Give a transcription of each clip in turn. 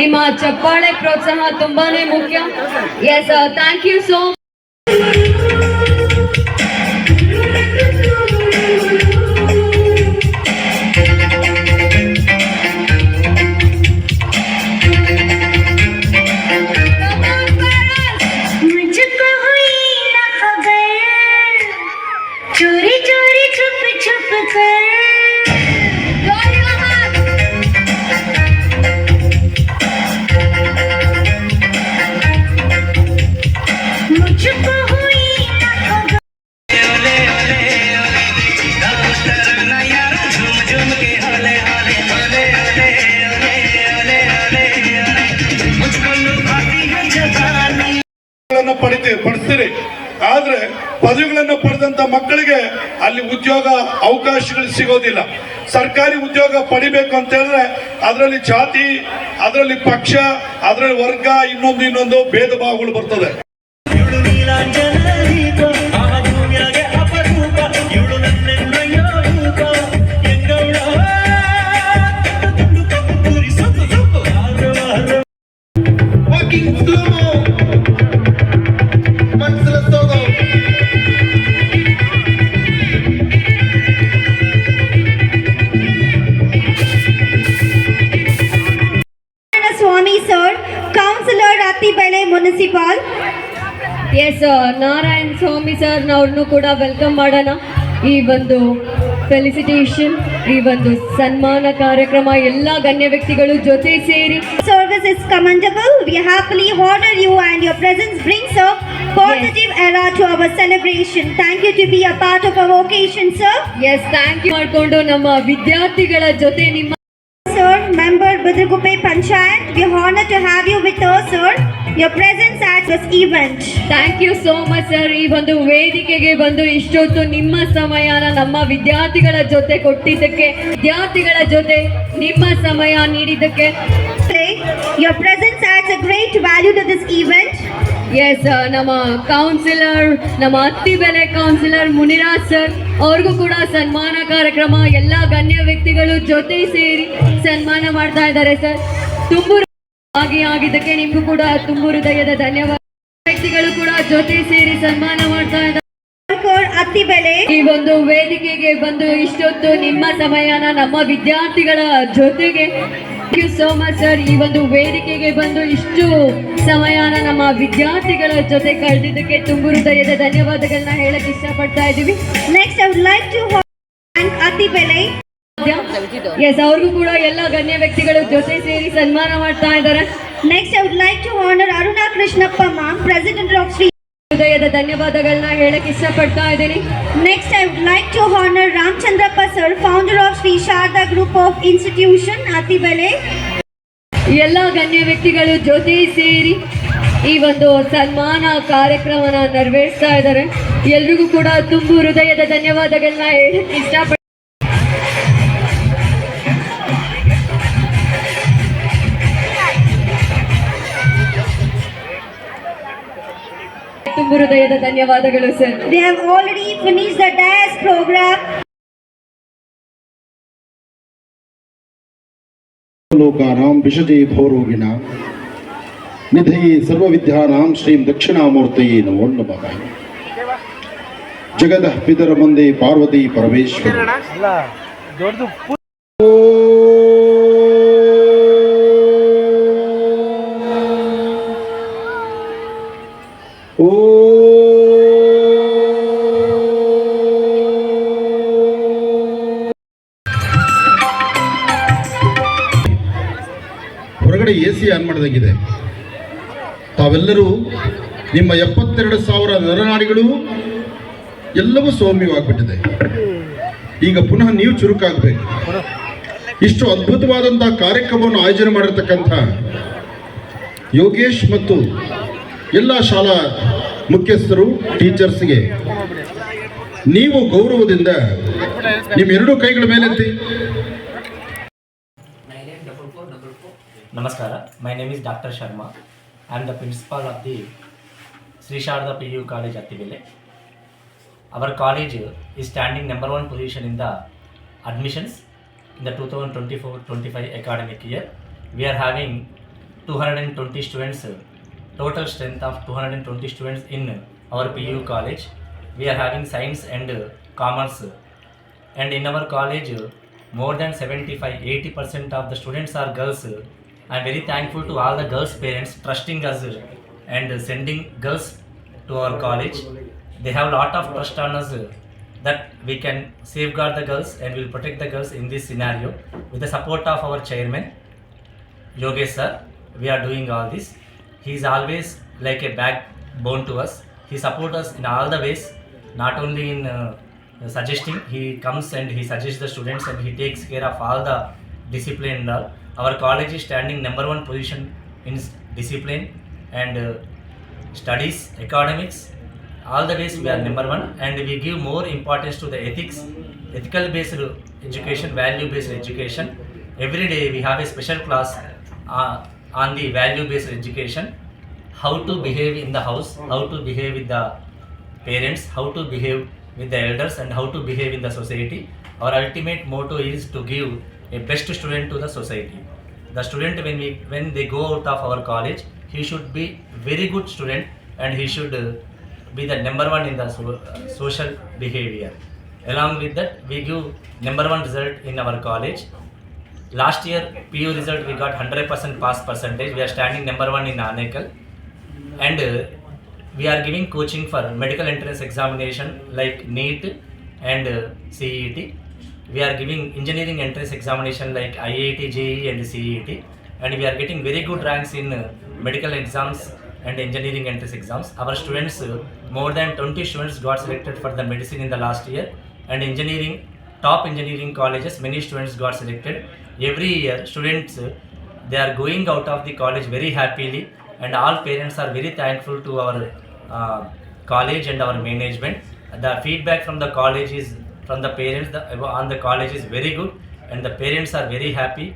ನಿಮ್ಮ ಚಪ್ಪಾಳೆ ಪ್ರೋತ್ಸಾಹ ತುಂಬಾನೇ ಮುಖ್ಯ ಎಸ್ ಥ್ಯಾಂಕ್ ಯು ಸೋ मुझको हुई न खबर चोरी चोरी छुप छुप कर ಗಳನ್ನ ಪಡಿತೀವಿ ಪಡಿಸ್ತೀರಿ. ಆದ್ರೆ ಪದವಿಗಳನ್ನು ಪಡೆದಂತ ಮಕ್ಕಳಿಗೆ ಅಲ್ಲಿ ಉದ್ಯೋಗ ಅವಕಾಶಗಳು ಸಿಗೋದಿಲ್ಲ. ಸರ್ಕಾರಿ ಉದ್ಯೋಗ ಪಡಿಬೇಕು ಅಂತ ಹೇಳಿದ್ರೆ ಅದರಲ್ಲಿ ಜಾತಿ, ಅದರಲ್ಲಿ ಪಕ್ಷ, ಅದರಲ್ಲಿ ವರ್ಗ, ಇನ್ನೊಂದು ಇನ್ನೊಂದು ಭೇದ ಭಾವಗಳು ಬರ್ತದೆ. ಸರ್ ಅವ್ರನ್ನು ಕೂಡ ವೆಲ್ಕಮ್ ಮಾಡೋಣ. ಈ ಒಂದು ಫೆಲಿಸಿಟೇಷನ್ ಈ ಒಂದು ಸನ್ಮಾನ ಕಾರ್ಯಕ್ರಮ ಎಲ್ಲ ಗಣ್ಯ ವ್ಯಕ್ತಿಗಳು ಜೊತೆ ಸೇರಿ. Service is commendable we happily honour you and your presence brings a positive era to our celebration thank you to be a part of our vocation sir yes thank you ಮಾಡ್ಕೊಂಡು ನಮ್ಮ ವಿದ್ಯಾರ್ಥಿಗಳ ಜೊತೆ ನಿಮ್ಮ sir Budragupe Panchayat, we are honored to have you with us, sir. Your presence at this event. thank thank you so much sir ಈ ಒಂದು ವೇದಿಕೆಗೆ ಬಂದು ಇಷ್ಟೊತ್ತು ನಿಮ್ಮ ಸಮಯನ ನಮ್ಮ ವಿದ್ಯಾರ್ಥಿಗಳ ಜೊತೆ ಕೊಟ್ಟಿದ್ದಕ್ಕೆ ವಿದ್ಯಾರ್ಥಿಗಳ ಜೊತೆ ನಿಮ್ಮ ಸಮಯ ನೀಡಿದ್ದಕ್ಕೆ Your presence adds a great value to this event. Yes ನಮ್ಮ ಕೌನ್ಸಿಲರ್ ನಮ್ಮ ಅತ್ತಿ ಬೆಲೆ ಕೌನ್ಸಿಲರ್ ಮುನಿರಾಜ್ ಸರ್ ಅವ್ರಿಗೂ ಕೂಡ ಸನ್ಮಾನ ಕಾರ್ಯಕ್ರಮ. ಎಲ್ಲ ಗಣ್ಯ ವ್ಯಕ್ತಿಗಳು ಜೊತೆ ಸೇರಿ ಸನ್ಮಾನ ಮಾಡ್ತಾ ಇದ್ದಾರೆ ಸರ್ ತುಂಬು ಆಗಿ ಆಗಿದ್ದಕ್ಕೆ ನಿಮಗೂ ಕೂಡ ತುಂಬು ಹೃದಯದ ಧನ್ಯವಾದ. ವ್ಯಕ್ತಿಗಳು ಕೂಡ ಜೊತೆ ಸೇರಿ ಸನ್ಮಾನ ಮಾಡ್ತಾ ಇದ್ದಾರೆ. ಅತ್ತಿ ಬೆಲೆ. ಈ ಒಂದು ವೇದಿಕೆಗೆ ಬಂದು ಇಷ್ಟೊತ್ತು ನಿಮ್ಮ ಸಮಯನ ನಮ್ಮ ವಿದ್ಯಾರ್ಥಿಗಳ ಜೊತೆಗೆ ಯು ಸೋ ಮಚ್ ಸರ್ ಈ ಒಂದು ವೇದಿಕೆಗೆ ಬಂದು ಇಷ್ಟು ಸಮಯನ ನಮ್ಮ ವಿದ್ಯಾರ್ಥಿಗಳ ಜೊತೆ ಕಳೆದಿದ್ದಕ್ಕೆ ತುಂಬು ಹೃದಯದ ಧನ್ಯವಾದಗಳನ್ನ ಹೇಳಕ್ ಇಷ್ಟಪಡ್ತಾ ಇದೀವಿ next I would like to Attibele yes ಅವ್ರಿಗೂ ಕೂಡ ಎಲ್ಲ ಗಣ್ಯ ವ್ಯಕ್ತಿಗಳು ಜೊತೆ ಸೇರಿ ಸನ್ಮಾನ ಮಾಡ್ತಾ ಇದ್ದಾರೆ. Next I would like to honour Aruna Krishnappa ma'am president of Sri. ಹೃದಯದ ಧನ್ಯವಾದಗಳನ್ನ ಹೇಳಕ್ ಇಷ್ಟಪಡ್ತಾ ಇದ್ದೀನಿ. Next I would like to honour Ramachandrappa sir founder of Shri Sharada group of institution Attibele ಎಲ್ಲ ಗಣ್ಯ ವ್ಯಕ್ತಿಗಳು ಜೊತೆ ಸೇರಿ ಈ ಒಂದು ಸನ್ಮಾನ ಕಾರ್ಯಕ್ರಮನ ನೆರವೇರಿಸ್ತಾ ಇದ್ದಾರೆ. ಎಲ್ರಿಗೂ ಕೂಡ ತುಂಬು ಹೃದಯದ ಧನ್ಯವಾದಗಳನ್ನ ಹೇಳಕ್ ಇಷ್ಟಪಡ್ತೀನಿ ತುಂಬು ಹೃದಯದ ಧನ್ಯವಾದಗಳು sir. They have already finish the dance programme ಲೋಕಾನಾಂ ವಿಶಜೇ ಭವರೋಗಿಣ. ನಿಧಯೇ ಸರ್ವವಿದ್ಯಾನಾಂ ಶ್ರೀಂ ದಕ್ಷಿಣಾಮೂರ್ತಯೇ ನಮೋ ನಮಃ. ಜಗದ ಪಿತರ ಮುಂದೆ ಪಾರ್ವತಿ ಪರಮೇಶ್ವರ. ಹೊರಗಡೆ ಎ ಸಿ ಆನ್ ಮಾಡಿದಂಗಿದೆ. ತಾವೆಲ್ಲರೂ ನಿಮ್ಮ ಎಪ್ಪತ್ತೆರಡು ಸಾವಿರ ನರನಾಡಿಗಳು ಎಲ್ಲವೂ ಸೌಮ್ಯವಾಗ್ಬಿಟ್ಟಿದೆ. ಈಗ ಪುನಃ ನೀವು ಚುರುಕಾಗಬೇಕು. ಇಷ್ಟು ಅದ್ಭುತವಾದಂತಹ ಕಾರ್ಯಕ್ರಮವನ್ನು ಆಯೋಜನೆ ಮಾಡಿರ್ತಕ್ಕಂಥ ಯೋಗೇಶ್ ಮತ್ತು ಎಲ್ಲ ಶಾಲಾ ಮುಖ್ಯಸ್ಥರು, ಟೀಚರ್ಸ್ಗೆ ನೀವು ಗೌರವದಿಂದ ನಿಮ್ಮ ಎರಡು ಕೈಗಳ ಮೇಲೆತ್ತಿ Namaskara. My name is Dr. Sharma. I am the principal of the Sri Sharda PU College Attibele. Our college is standing number one position in the admissions in the 2024-25 academic year. We are having 220 students, total strength of 220 students in our PU college. We are having science and commerce and in our college more than 75 80% of the students are girls i'm very thankful to all the girls parents trusting us and sending girls to our college they have a lot of trust on us that we can safeguard the girls and will protect the girls in this scenario with the support of our chairman Yogesh sir, we are doing all this. He is always like a backbone to us. He supports us in all the ways, not only in uh, suggesting, he comes and he suggests the students and he takes care of all the discipline and all. Our college is standing number one position in discipline and uh, studies, academics, all the ways we are number one and we give more importance to the ethics, ethical based education, value based education. Every day we have a special class uh, on the value based education, how to behave in the house, how to behave with the parents, how to behave with the elders, and how to behave in the society. Our ultimate motto is to give a best student to the society. The student, when we when they go out of our college, he should be very good student, and he should uh, be the number one in the so, uh, social behavior. Along with that, we give number one result in our college. Last year, PU result we got 100% pass percentage. We are standing number one in Anekal and uh, we are giving coaching for medical entrance examination like NEET and uh, CET. We are giving engineering entrance examination like IIT, JEE and CET and we are getting very good ranks in uh, medical exams and engineering entrance exams. Our students, uh, more than 20 students got selected for the medicine in the last year and engineering, top engineering colleges, many students got selected. Every year, students uh, they are going out of the college very happily and all parents are very thankful to our uh, college and our management the feedback from the college is from the parents the, on the college is very good and the parents are very happy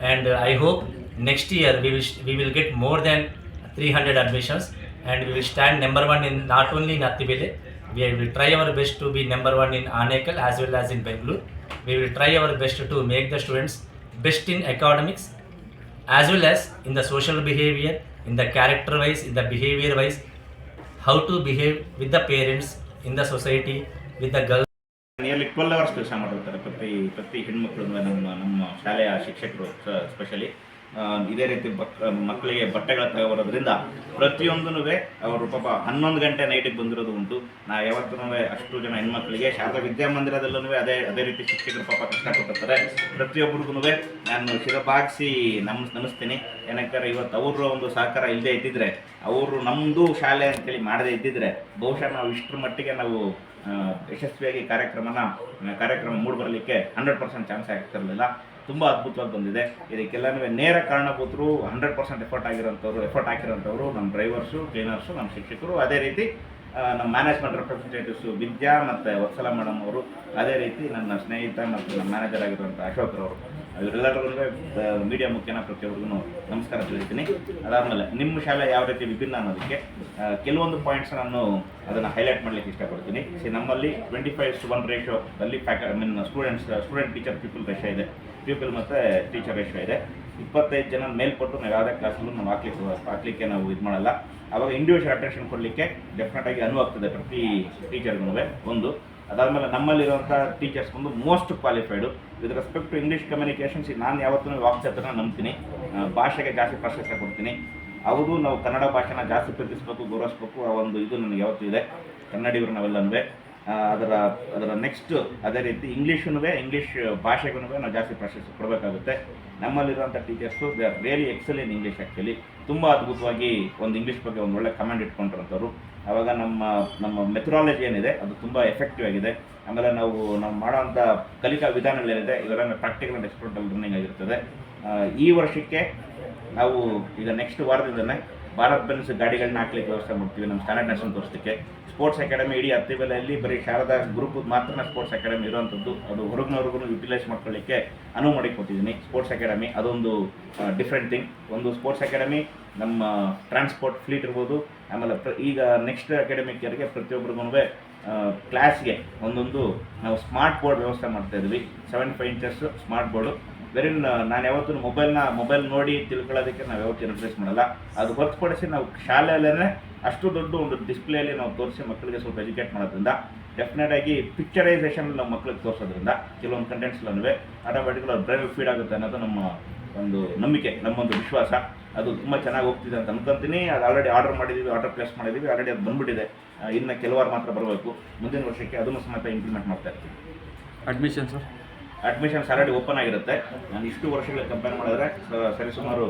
and uh, i hope next year we will we will get more than 300 admissions and we will stand number one in not only in Attibele, we will try our best to be number one in Anekal as well as in Bangalore. We will try our best to make the students best in academics as well as in the social behavior, in the character wise, in the behavior wise, how to behave with the parents, in the society, with the girls. Twelve hours ಕೆಲಸ ಮಾಡಿರ್ತಾರೆ ಪ್ರತಿ ಪ್ರತಿ ಹೆಣ್ಮಕ್ಳು ನಮ್ಮ ನಮ್ಮ ಶಾಲೆಯ ಶಿಕ್ಷಕರು specially ಇದೇ ರೀತಿ ಮಕ್ಕಳಿಗೆ ಬಟ್ಟೆಗಳ ತಗೊಬರೋದ್ರಿಂದ ಪ್ರತಿಯೊಂದೂ ಅವರು ಪಾಪ ಹನ್ನೊಂದು ಗಂಟೆ ನೈಟಿಗೆ ಬಂದಿರೋದು ಉಂಟು. ನಾ ಯಾವತ್ತೂ ಅಷ್ಟು ಜನ ಹೆಣ್ಮಕ್ಳಿಗೆ ಶಾರದಾ ವಿದ್ಯಾಮಂದಿರದಲ್ಲೂ ಅದೇ ಅದೇ ರೀತಿ ಶಿಕ್ಷಕರು ಪಾಪ ಕಷ್ಟಪಟ್ಟಿರ್ತಾರೆ. ಪ್ರತಿಯೊಬ್ಬರಿಗೂ ನಾನು ಶಿರಬಾಗಿಸಿ ನಮ್ ನಮಿಸ್ತೀನಿ. ಏನಂತಾರೆ ಇವತ್ತು ಅವ್ರ ಒಂದು ಸಹಕಾರ ಇಲ್ಲದೆ ಇದ್ದಿದ್ರೆ, ಅವರು ನಮ್ಮದು ಶಾಲೆ ಅಂತೇಳಿ ಮಾಡದೇ ಇದ್ದಿದ್ರೆ, ಬಹುಶಃ ನಾವು ಇಷ್ಟರ ಮಟ್ಟಿಗೆ ನಾವು ಯಶಸ್ವಿಯಾಗಿ ಕಾರ್ಯಕ್ರಮನ ಕಾರ್ಯಕ್ರಮ ಮೂಡಿ ಬರಲಿಕ್ಕೆ ಹಂಡ್ರೆಡ್ ಪರ್ಸೆಂಟ್ ಚಾನ್ಸ್ ಆಗ್ತಿರಲಿಲ್ಲ. ತುಂಬ ಅದ್ಭುತವಾಗಿ ಬಂದಿದೆ. ಇದಕ್ಕೆಲ್ಲನೂ ನೇರ ಕಾರಣಭೂತರು ಹಂಡ್ರೆಡ್ ಪರ್ಸೆಂಟ್ ಎಫರ್ಟ್ ಆಗಿರೋಂಥವ್ರು ಎಫರ್ಟ್ ಹಾಕಿರೋಂಥವ್ರು ನಮ್ಮ ಡ್ರೈವರ್ಸು ಕ್ಲೀನರ್ಸು ನಮ್ಮ ಶಿಕ್ಷಕರು. ಅದೇ ರೀತಿ ನಮ್ಮ ಮ್ಯಾನೇಜ್ಮೆಂಟ್ ರೆಪ್ರೆಸೆಂಟೇಟಿವ್ಸು ವಿದ್ಯಾ ಮತ್ತು ವತ್ಸಲ ಮೇಡಮ್ ಅವರು ಅದೇ ರೀತಿ ನನ್ನ ಸ್ನೇಹಿತ ಮತ್ತು ನಮ್ಮ ಮ್ಯಾನೇಜರ್ ಆಗಿರುವಂಥ ಅಶೋಕ್ರವರು ಇವರೆಲ್ಲರಿಗೂ ಮೀಡಿಯಾ ಮುಖ್ಯನ ಪ್ರತಿಯೊಬ್ಬರಿಗೂ ನಮಸ್ಕಾರ ತಿಳಿಸ್ತೀನಿ. ಅದಾದಮೇಲೆ ನಿಮ್ಮ ಶಾಲೆ ಯಾವ ರೀತಿ ವಿಭಿನ್ನ ಅನ್ನೋದಕ್ಕೆ ಕೆಲವೊಂದು ಪಾಯಿಂಟ್ಸ್ ನಾನು ಅದನ್ನು ಹೈಲೈಟ್ ಮಾಡಲಿಕ್ಕೆ ಇಷ್ಟಪಡ್ತೀನಿ. ಸಿ, ನಮ್ಮಲ್ಲಿ twenty five to one ratio ಅಲ್ಲಿ ಫ್ಯಾಕ I mean students student teacher people ratio ಇದೆ. ಪೀಪಲ್ ಮತ್ತು ಟೀಚರ್ ರೇಷೋ ಇದೆ. ಇಪ್ಪತ್ತೈದು ಜನ ಮೇಲ್ಪಟ್ಟು ನಾವು ಯಾವುದೇ ಕ್ಲಾಸಲ್ಲೂ ನಾವು ಹಾಕ್ಲಿಕ್ಕೆ ಹಾಕ್ಲಿಕ್ಕೆ ನಾವು ಇದು ಮಾಡಲ್ಲ ಆವಾಗ ಇಂಡಿವಿಜುವಲ್ ಅಟೆನ್ಷನ್ ಕೊಡಲಿಕ್ಕೆ ಡೆಫಿನೆಟಾಗಿ ಅನುವು ಆಗ್ತದೆ ಪ್ರತಿ ಟೀಚರ್ಗೂ ಒಂದು. ಅದಾದಮೇಲೆ ನಮ್ಮಲ್ಲಿರುವಂಥ ಟೀಚರ್ಸ್ ಒಂದು most qualified with respect to English communications ನಾನು ಯಾವತ್ತೂ ವಾಕ್ಚಾತುರ್ಯನ ನಂಬ್ತೀನಿ. ಭಾಷೆಗೆ ಜಾಸ್ತಿ ಪ್ರಾಶಸ್ತ್ಯ ಕೊಡ್ತೀನಿ. ಹೌದು ನಾವು ಕನ್ನಡ ಭಾಷೆನ ಜಾಸ್ತಿ ಪ್ರೀತಿಸ್ಬೇಕು, ಗೌರವಿಸ್ಬೇಕು, ಆ ಒಂದು ಇದು ನನಗೆ ಯಾವತ್ತೂ ಇದೆ. ಕನ್ನಡಿಗರು ನಾವೆಲ್ಲನೂ ಅದರ ಅದರ ನೆಕ್ಸ್ಟ್ ಅದೇ ರೀತಿ ಇಂಗ್ಲೀಷನ್ನು ಇಂಗ್ಲೀಷ್ ಭಾಷೆಗೂ ನಾವು ಜಾಸ್ತಿ ಪ್ರಾಶಸ್ತ್ಯ ಕೊಡಬೇಕಾಗುತ್ತೆ. ನಮ್ಮಲ್ಲಿರುವಂಥ teachers they are really excel in English actually ತುಂಬ ಅದ್ಭುತವಾಗಿ ಒಂದು ಇಂಗ್ಲೀಷ್ ಬಗ್ಗೆ ಒಂದು ಒಳ್ಳೆ ಕಮೆಂಟ್ ಇಟ್ಕೊಂಡಿರೋಂಥವ್ರು ಆವಾಗ ನಮ್ಮ ನಮ್ಮ ಮೆಥಡಾಲಜಿ ಏನಿದೆ, ಅದು ತುಂಬ ಎಫೆಕ್ಟಿವ್ ಆಗಿದೆ. ಆಮೇಲೆ ನಾವು ನಾವು ಮಾಡೋವಂಥ ಕಲಿಕಾ ವಿಧಾನಗಳೇನಿದೆ ಇವೆಲ್ಲ ಪ್ರಾಕ್ಟಿಕಲ್ ಆ್ಯಂಡ್ ಎಕ್ಸ್ಪರ್ಟಲ್ ಲರ್ನಿಂಗ್ ಆಗಿರ್ತದೆ. ಈ ವರ್ಷಕ್ಕೆ ನಾವು ಈಗ ನೆಕ್ಸ್ಟ್ ವಾರದಿಂದನೇ ಭಾರತ್ ಬೆನ್ಸ್ ಗಾಡಿಗಳನ್ನ ಹಾಕ್ಲಿಕ್ಕೆ ವ್ಯವಸ್ಥೆ ಮಾಡ್ತೀವಿ. ನಮ್ಮ ಸ್ಟ್ಯಾಂಡರ್ಡ್ ನ್ಯಾಷನಲ್ ತೋರಿಸಲಿಕ್ಕೆ. ಸ್ಪೋರ್ಟ್ಸ್ ಅಕಾಡೆಮಿ ಇಡೀ ಹತ್ತಿಬೆಲೆಯಲ್ಲಿ ಬರೀ ಶಾರದಾ ಗ್ರೂಪ್ ಮಾತ್ರ ಸ್ಪೋರ್ಟ್ಸ್ ಅಕಾಡೆಮಿ ಇರುವಂಥದ್ದು ಅದು ಹೊರಗಿನವ್ರಿಗೂ ಯುಟಿಲೈಸ್ ಮಾಡ್ಕೊಳ್ಳಿಕ್ಕೆ ಅನುವು ಮಾಡಿಕೊಟ್ಟಿದ್ದೀನಿ. ಸ್ಪೋರ್ಟ್ಸ್ ಅಕಾಡೆಮಿ ಅದೊಂದು ಡಿಫ್ರೆಂಟ್ ಥಿಂಗ್ ಒಂದು ಸ್ಪೋರ್ಟ್ಸ್ ಅಕಾಡೆಮಿ ನಮ್ಮ ಟ್ರಾನ್ಸ್ಪೋರ್ಟ್ ಫ್ಲೀಟ್ ಇರ್ಬೋದು. ಆಮೇಲೆ ಈಗ ನೆಕ್ಸ್ಟ್ ಅಕಾಡೆಮಿಕ್ ಇಯರ್ಗೆ ಪ್ರತಿಯೊಬ್ಬರಿಗೂ ಕ್ಲಾಸ್ಗೆ ಒಂದೊಂದು ನಾವು ಸ್ಮಾರ್ಟ್ ಬೋರ್ಡ್ ವ್ಯವಸ್ಥೆ ಮಾಡ್ತಾ ಇದ್ವಿ. Seven five inches smart board ವೆರಿನ್ ನಾನು ಯಾವತ್ತೂ ಮೊಬೈಲ್ನ ಮೊಬೈಲ್ ನೋಡಿ ತಿಳ್ಕೊಳ್ಳೋದಕ್ಕೆ ನಾವು ಯಾವತ್ತೂ ಇಂಟ್ರೆಸ್ಟ್ ಮಾಡಲ್ಲ. ಅದು ಹೊರತುಪಡಿಸಿ ನಾವು ಶಾಲೆಯಲ್ಲೇ ಅಷ್ಟು ದೊಡ್ಡ ಒಂದು ಡಿಸ್ಪ್ಲೇಲಿ ನಾವು ತೋರಿಸಿ ಮಕ್ಕಳಿಗೆ ಸ್ವಲ್ಪ ಎಜುಕೇಟ್ ಮಾಡೋದ್ರಿಂದ ಡೆಫಿನೆಟ್ ಆಗಿ ಪಿಕ್ಚರೈಸೇಷನ್ ನಾವು ಮಕ್ಕಳಿಗೆ ತೋರಿಸೋದ್ರಿಂದ, ಕೆಲವೊಂದು ಕಂಟೆಂಟ್ಸ್ಲೂ ಆಟೋಮೆಟಿಕ್ಲಿ ಅವ್ರ ಡ್ರೈವ್ ಫೀಡ್ ಆಗುತ್ತೆ ಅನ್ನೋದು ನಮ್ಮ ಒಂದು ನಂಬಿಕೆ, ನಮ್ಮೊಂದು ವಿಶ್ವಾಸ. ಅದು ತುಂಬ ಚೆನ್ನಾಗಿ ಹೋಗ್ತಿದೆ ಅಂತ ಅನ್ಕೊಂತೀನಿ. ಅದು ಆಲ್ರೆಡಿ ಆರ್ಡರ್ ಮಾಡಿದ್ದೀವಿ ಆರ್ಡರ್ ಪ್ಲೇಸ್ ಮಾಡಿದ್ದೀವಿ ಆಲ್ರೆಡಿ ಅದು ಬಂದ್ಬಿಟ್ಟಿದೆ. ಇನ್ನು ಕೆಲವಾರು ಮಾತ್ರ ಬರಬೇಕು. ಮುಂದಿನ ವರ್ಷಕ್ಕೆ ಅದನ್ನು ಸಮೇತ ಇಂಪ್ಲಿಮೆಂಟ್ ಮಾಡ್ತಾ ಇರ್ತೀವಿ. Admission sir admissions already open ಆಗಿರುತ್ತೆ. ನಾನು ಇಷ್ಟು ವರ್ಷಗಳಿಗೆ ಕಂಪೇರ್ ಮಾಡಿದ್ರೆ ಸರಿ ಸರಿಸುಮಾರು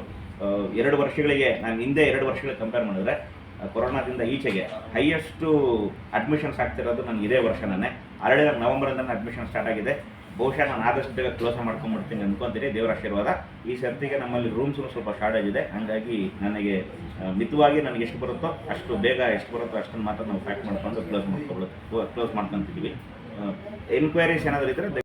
ಎರಡು ವರ್ಷಗಳಿಗೆ, ನಾನು ಹಿಂದೆ ಎರಡು ವರ್ಷಗಳಿಗೆ ಕಂಪೇರ್ ಮಾಡಿದ್ರೆ ಕೊರೋನಾದಿಂದ ಈಚೆಗೆ ಹೈಯೆಸ್ಟು ಅಡ್ಮಿಷನ್ಸ್ ಆಗ್ತಿರೋದು ನನಗೆ ಇದೇ ವರ್ಷನೇ ಆಲ್ರೆಡಿ ನಾನು ನವಂಬರಿಂದ ಅಡ್ಮಿಷನ್ ಸ್ಟಾರ್ಟ್ ಆಗಿದೆ. ಬಹುಶಃ ನಾನು ಆದಷ್ಟು ಬೇಗ ಕ್ಲೋಸ್ ಮಾಡ್ಕೊಂಡ್ಬಿಡ್ತೀನಿ ಅನ್ಕೊಂತೀನಿ. ದೇವರ ಆಶೀರ್ವಾದ. ಈ ಸರ್ತಿಗೆ ನಮ್ಮಲ್ಲಿ ರೂಮ್ಸು ಸ್ವಲ್ಪ ಶಾರ್ಟೇಜ್ ಇದೆ. ಹಾಗಾಗಿ ನನಗೆ ಮಿತವಾಗಿ ನನಗೆ ಎಷ್ಟು ಬರುತ್ತೋ ಅಷ್ಟು ಬೇಗ ಎಷ್ಟು ಬರುತ್ತೋ ಅಷ್ಟನ್ನು ಮಾತ್ರ ನಾವು ಪ್ಯಾಕ್ ಮಾಡ್ಕೊಂಡು ಕ್ಲೋಸ್ ಮಾಡ್ಕೊಬಿಡುತ್ತೆ ಕ್ಲೋಸ್ ಮಾಡ್ಕೊತಿದ್ದೀವಿ. ಎನ್ಕ್ವೈರೀಸ್ ಏನಾದರೂ ಇದ್ದರೆ